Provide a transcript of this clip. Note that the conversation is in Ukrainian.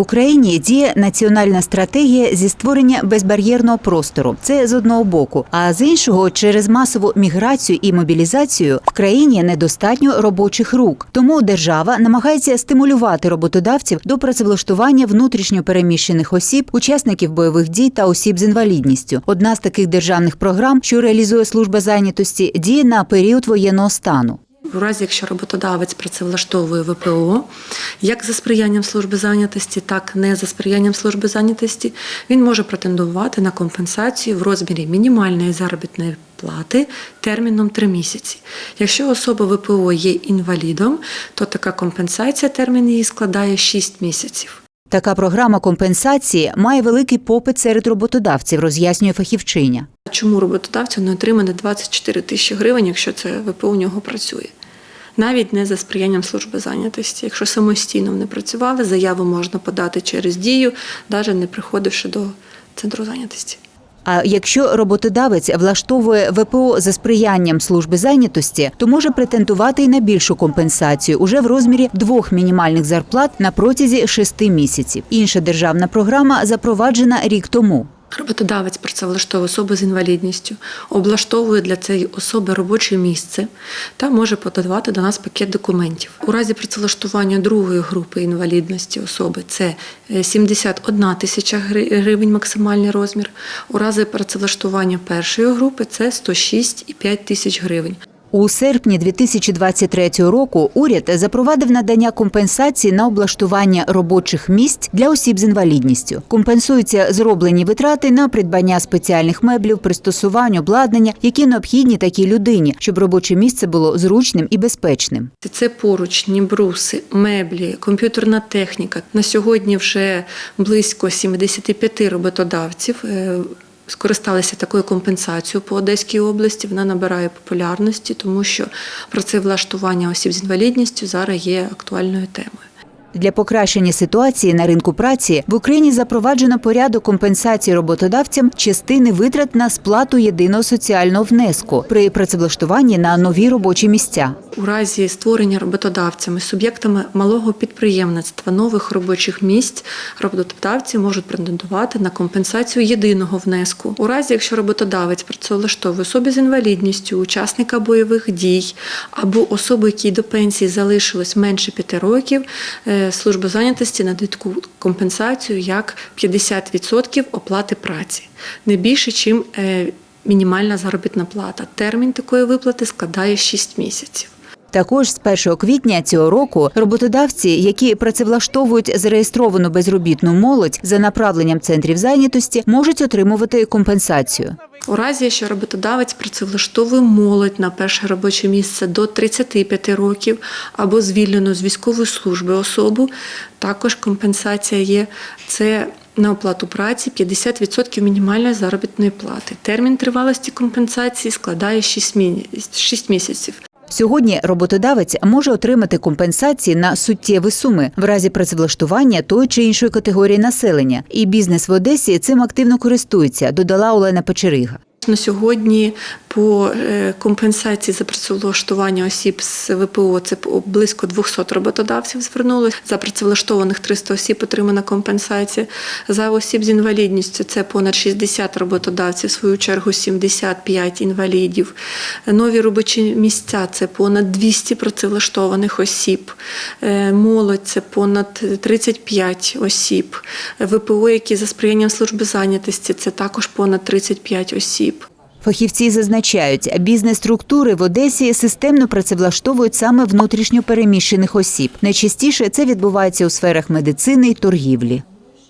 Україні діє національна стратегія зі створення безбар'єрного простору. Це з одного боку. А з іншого, через масову міграцію і мобілізацію в країні недостатньо робочих рук. Тому держава намагається стимулювати роботодавців до працевлаштування внутрішньо переміщених осіб, учасників бойових дій та осіб з інвалідністю. Одна з таких державних програм, що реалізує служба зайнятості, діє на період воєнного стану. У разі, якщо роботодавець працевлаштовує ВПО, як за сприянням служби зайнятості, так і не за сприянням служби зайнятості, він може претендувати на компенсацію в розмірі мінімальної заробітної плати терміном 3 місяці. Якщо особа ВПО є інвалідом, то така компенсація термін її складає 6 місяців. Така програма компенсації має великий попит серед роботодавців, роз'яснює фахівчиня. Чому роботодавцю не отримане 24 тисячі гривень, якщо це ВПО у нього працює? Навіть не за сприянням служби зайнятості. Якщо самостійно не працювали, заяву можна подати через дію, навіть не приходивши до центру зайнятості. А якщо роботодавець влаштовує ВПО за сприянням служби зайнятості, то може претендувати й на більшу компенсацію уже в розмірі двох мінімальних зарплат на протязі шести місяців. Інша державна програма запроваджена рік тому. Роботодавець працевлаштовує особу з інвалідністю, облаштовує для цієї особи робоче місце та може подавати до нас пакет документів. У разі працевлаштування другої групи інвалідності особи це е, 71 тисяча гривень максимальний розмір. У разі працевлаштування першої групи це 106,5 тисяч гривень. У серпні 2023 року уряд запровадив надання компенсації на облаштування робочих місць для осіб з інвалідністю. Компенсуються зроблені витрати на придбання спеціальних меблів, пристосувань, обладнання, які необхідні такій людині, щоб робоче місце було зручним і безпечним. Це поручні, бруси, меблі, комп'ютерна техніка. На сьогодні вже близько 75 роботодавців е, скористалися такою компенсацією по Одеській області. Вона набирає популярності, тому що працевлаштування осіб з інвалідністю зараз є актуальною темою. Для покращення ситуації на ринку праці в Україні запроваджено порядок компенсації роботодавцям частини витрат на сплату єдиного соціального внеску при працевлаштуванні на нові робочі місця. У разі створення роботодавцями, суб'єктами малого підприємництва нових робочих місць роботодавці можуть претендувати на компенсацію єдиного внеску. У разі, якщо роботодавець працевлаштовує особі з інвалідністю, учасника бойових дій або особи, якій до пенсії залишилось менше п'яти років, е, служба зайнятості надає таку компенсацію як 50% оплати праці, не більше, ніж мінімальна заробітна плата. Термін такої виплати складає 6 місяців. Також з 1 квітня цього року роботодавці, які працевлаштовують зареєстровану безробітну молодь за направленням центрів зайнятості, можуть отримувати компенсацію. У разі, якщо роботодавець працевлаштовує молодь на перше робоче місце до 35 років або звільнену з військової служби особу, також компенсація є. Це на оплату праці 50% мінімальної заробітної плати. Термін тривалості компенсації складає 6 місяців. Сьогодні роботодавець може отримати компенсації на суттєві суми в разі працевлаштування тої чи іншої категорії населення. І бізнес в Одесі цим активно користується, додала Олена Печерига. На сьогодні по е, компенсації за працевлаштування осіб з ВПО це близько 200 роботодавців звернулося. За працевлаштованих 300 осіб отримана компенсація. За осіб з інвалідністю це понад 60 роботодавців, в свою чергу 75 інвалідів. Нові робочі місця це понад 200 працевлаштованих осіб. Е, Молодь це понад 35 осіб. ВПО, які за сприянням служби зайнятості, це також понад 35 осіб. Фахівці зазначають, бізнес-структури в Одесі системно працевлаштовують саме внутрішньо переміщених осіб. Найчастіше це відбувається у сферах медицини і торгівлі.